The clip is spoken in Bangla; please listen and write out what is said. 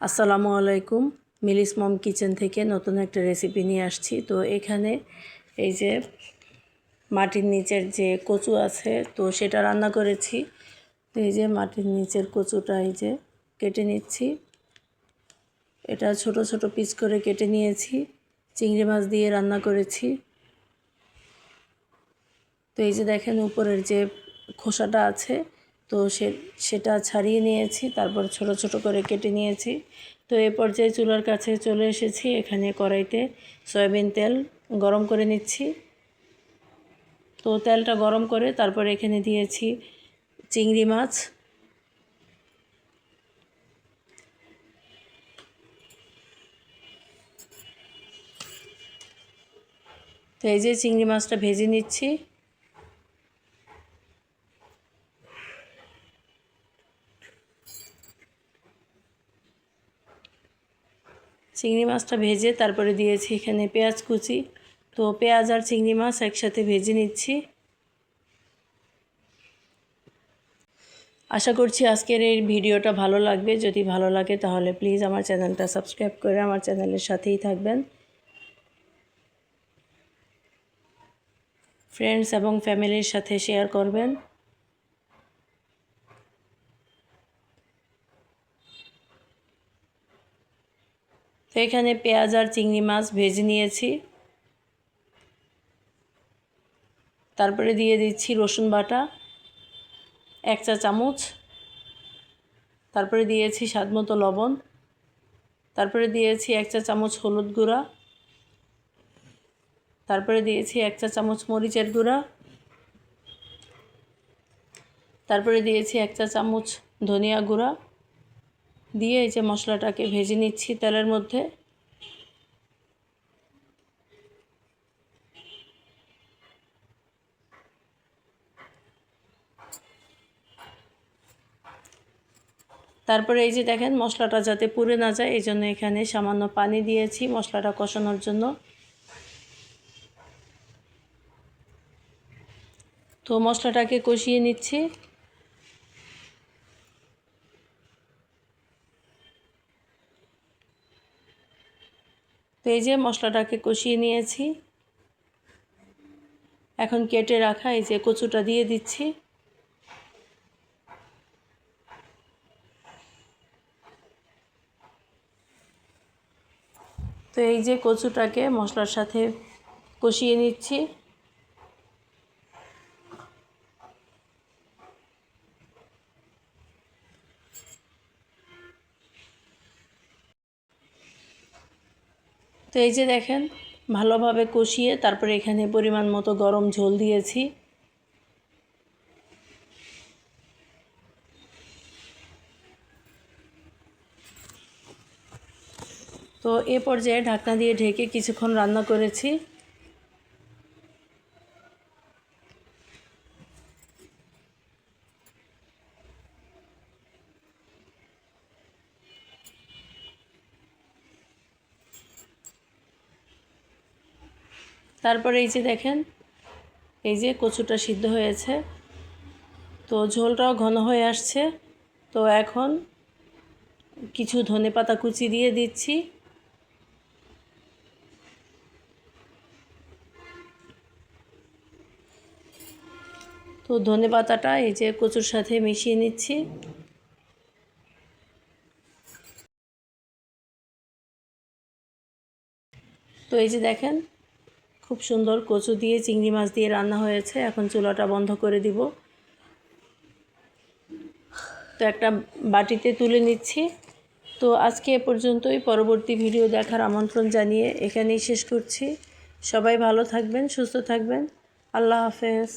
আসসালামু আলাইকুম। মিলিস মম কিচেন থেকে নতুন একটা রেসিপি নিয়ে আসছি। তো এখানে এই যে মাটির নিচের যে কচু আছে, তো সেটা রান্না করেছি। তো এই যে মাটির নিচের কচুটা এই যে কেটে নিচ্ছি। এটা ছোট ছোট পিস করে কেটে নিয়েছি। চিংড়ি মাছ দিয়ে রান্না করেছি। তো এই যে দেখেন উপরের যে খোসাটা আছে তো সে, সেটা ছাড়িয়ে নিয়েছি, তারপর ছোট ছোট করে কেটে নিয়েছি। তো এ পর্যায়ে চুলার কাছে চলে এসেছি, এখানে কড়াইতে সয়াবিন তেল গরম করে নিচ্ছি। তো তেলটা গরম করে তারপর এখানে দিয়েছি চিংড়ি মাছ। তো এই যে চিংড়ি মাছটা ভেজে নিচ্ছি। চিংড়ি মাছটা ভেজে তারপরে দিয়েছি এখানে পেঁয়াজ কুচি। তো পেঁয়াজ আর চিংড়ি মাছ একসাথে ভেজে নিচ্ছি। আশা করছি আজকের এই ভিডিওটা ভালো লাগবে। যদি ভালো লাগে তাহলে প্লিজ আমার চ্যানেলটা সাবস্ক্রাইব করে আমার চ্যানেলের সাথেই থাকবেন। ফ্রেন্ডস এবং ফ্যামিলির সাথে শেয়ার করবেন। তো এখানে পেঁয়াজ আর চিংড়ি মাছ ভেজে নিয়েছি। তারপরে দিয়ে দিচ্ছি রসুন বাটা, এক চা চামচ। তারপরে দিয়েছি স্বাদ মতো লবণ। তারপরে দিয়েছি এক চা চামচ হলুদ গুঁড়া। তারপরে দিয়েছি এক চা চামচ মরিচের গুঁড়া। তারপরে দিয়েছি এক চা চামচ ধনিয়া গুঁড়া। দিয়ে এই যে মশলাটাকে ভেজে নিচ্ছি তেলের মধ্যে। তারপরে এই যে দেখেন মশলাটা যাতে পুড়ে না যায়, এই জন্য এখানে সামান্য পানি দিয়েছি মশলাটা কষানোর জন্য। তো মশলাটাকে কষিয়ে নিচ্ছি। যে মশলাটাকে কষিয়ে নিয়েছি। এখন কেটে রাখা এই যে কচুটা দিয়ে দিচ্ছি। তো এই যে কচুটাকে মশলার সাথে কষিয়ে নিচ্ছি। তো এই যে দেখেন, ভালোভাবে কষিয়ে তারপরে এখানে পরিমাণ মতো গরম ঝোল দিয়েছি। তো এ পর্যায়ে ঢাকনা দিয়ে ঢেকে কিছুক্ষণ রান্না করেছি। তারপরে এই যে দেখেন, এই যে কচুটা সিদ্ধ হয়েছে। তো ঝোলটাও ঘন হয়ে আসছে। তো এখন কিছু ধনে পাতা কুচি দিয়ে দিচ্ছি। তো ধনে পাতাটা এই যে কচুর সাথে মিশিয়ে নিচ্ছি। তো এই যে দেখেন খুব সুন্দর কচু দিয়ে চিংড়ি মাছ দিয়ে রান্না হয়েছে। এখন চুলাটা বন্ধ করে দিব। তো একটা বাটিতে তুলে নিচ্ছি। তো আজকে এ পর্যন্তই। পরবর্তী ভিডিও দেখার আমন্ত্রণ জানিয়ে এখানেই শেষ করছি। সবাই ভালো থাকবেন, সুস্থ থাকবেন। আল্লাহ হাফেজ।